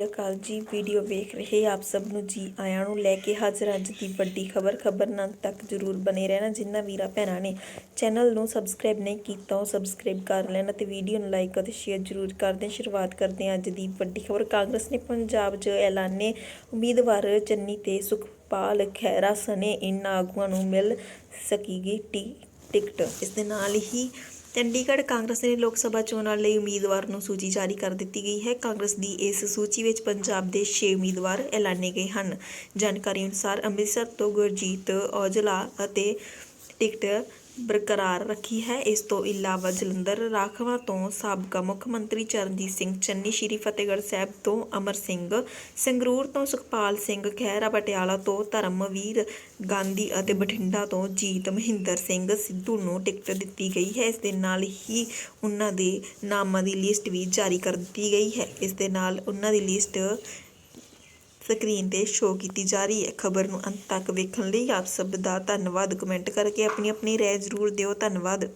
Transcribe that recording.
ਸਤਿ ਅਕਾਲ ਜੀ, ਵੀਡੀਓ ਵੇਖ ਰਹੇ ਆਪ ਸਭ ਨੂੰ ਜੀ ਆਇਆਂ ਨੂੰ ਲੈ ਕੇ ਹਾਜ਼ਰ ਅੱਜ ਦੀ ਵੱਡੀ ਖਬਰ। ਖਬਰ ਨਾਲ ਤੱਕ ਜਰੂਰ ਬਨੇ ਰਹਿਣਾ ਜਿਨ੍ਹਾਂ ਵੀਰਾਂ ਭੈਣਾਂ ਨੇ ਚੈਨਲ ਨੂੰ ਸਬਸਕ੍ਰਾਈਬ ਨਹੀਂ ਕੀਤਾ, ਉਹ ਸਬਸਕ੍ਰਾਈਬ ਕਰ ਲੈਣਾ ਤੇ ਵੀਡੀਓ ਨੂੰ ਲਾਈਕ ਅਤੇ ਸ਼ੇਅਰ ਜਰੂਰ ਕਰ ਦੇਣ। ਸ਼ੁਰੂਆਤ ਕਰਦੇ ਹਾਂ ਅੱਜ ਦੀ ਵੱਡੀ ਖਬਰ। ਕਾਂਗਰਸ ਨੇ ਪੰਜਾਬ 'ਚ ਐਲਾਨੇ ਉਮੀਦਵਾਰ ਚੰਨੀ ਤੇ ਸੁਖਪਾਲ ਖਹਿਰਾ ਸਣੇ। ਇਨ੍ਹਾਂ ਆਗੂਆਂ ਨੂੰ ਮਿਲ ਸਕੇਗੀ ਟੀ ਟਿਕਟ ਇਸ ਦੇ ਨਾਲ ਹੀ ਚੰਡੀਗੜ੍ਹ ਕਾਂਗਰਸ ਨੇ ਲੋਕ ਸਭਾ ਚੋਣਾਂ ਲਈ ਉਮੀਦਵਾਰ ਨੂੰ ਸੂਚੀ ਜਾਰੀ ਕਰ ਦਿੱਤੀ ਗਈ ਹੈ। ਕਾਂਗਰਸ ਦੀ ਇਸ ਸੂਚੀ ਵਿੱਚ ਪੰਜਾਬ ਦੇ 6 ਉਮੀਦਵਾਰ ਐਲਾਨੇ ਗਏ ਹਨ। ਜਾਣਕਾਰੀ ਅਨੁਸਾਰ ਅੰਮ੍ਰਿਤਸਰ ਤੋਂ ਗੁਰਜੀਤ ਔਜਲਾ ਅਤੇ ਟਿਕਟ ਬਰਕਰਾਰ ਰੱਖੀ ਹੈ। ਇਸ ਤੋਂ ਇਲਾਵਾ ਜਲੰਧਰ ਰਾਖਵਾਂ ਤੋਂ ਸਾਬਕਾ ਮੁੱਖ ਮੰਤਰੀ ਚਰਨਜੀਤ ਸਿੰਘ, ਚੰਨੀ ਸ਼੍ਰੀ ਫਤਿਹਗੜ੍ਹ ਸਾਹਿਬ ਤੋਂ ਅਮਰ ਸਿੰਘ, ਸੰਗਰੂਰ ਤੋਂ ਸੁਖਪਾਲ ਸਿੰਘ, ਖਹਿਰਾ ਪਟਿਆਲਾ ਤੋਂ ਧਰਮਵੀਰ ਗਾਂਧੀ ਅਤੇ ਬਠਿੰਡਾ ਤੋਂ ਜੀਤ ਮਹਿੰਦਰ ਸਿੰਘ ਸਿੱਧੂ ਨੂੰ ਟਿਕਟ ਦਿੱਤੀ ਗਈ ਹੈ। ਇਸ ਦੇ ਨਾਲ ਹੀ ਉਹਨਾਂ ਦੇ ਨਾਮਾਂ ਦੀ ਲਿਸਟ ਵੀ ਜਾਰੀ ਕਰ ਦਿੱਤੀ ਗਈ ਹੈ। ਇਸ ਦੇ ਨਾਲ ਉਹਨਾਂ ਦੀ ਲਿਸਟ ਸਕਰੀਨ ਤੇ ਸ਼ੋਅ ਕੀਤੀ ਜਾ ਰਹੀ ਹੈ। ਖਬਰ ਨੂੰ ਅੰਤ ਤੱਕ ਵੇਖਣ ਲਈ ਆਪ ਸਭ ਦਾ ਧੰਨਵਾਦ। ਕਮੈਂਟ ਕਰਕੇ ਆਪਣੀ ਆਪਣੀ ਰਾਏ ਜ਼ਰੂਰ ਦਿਓ। ਧੰਨਵਾਦ।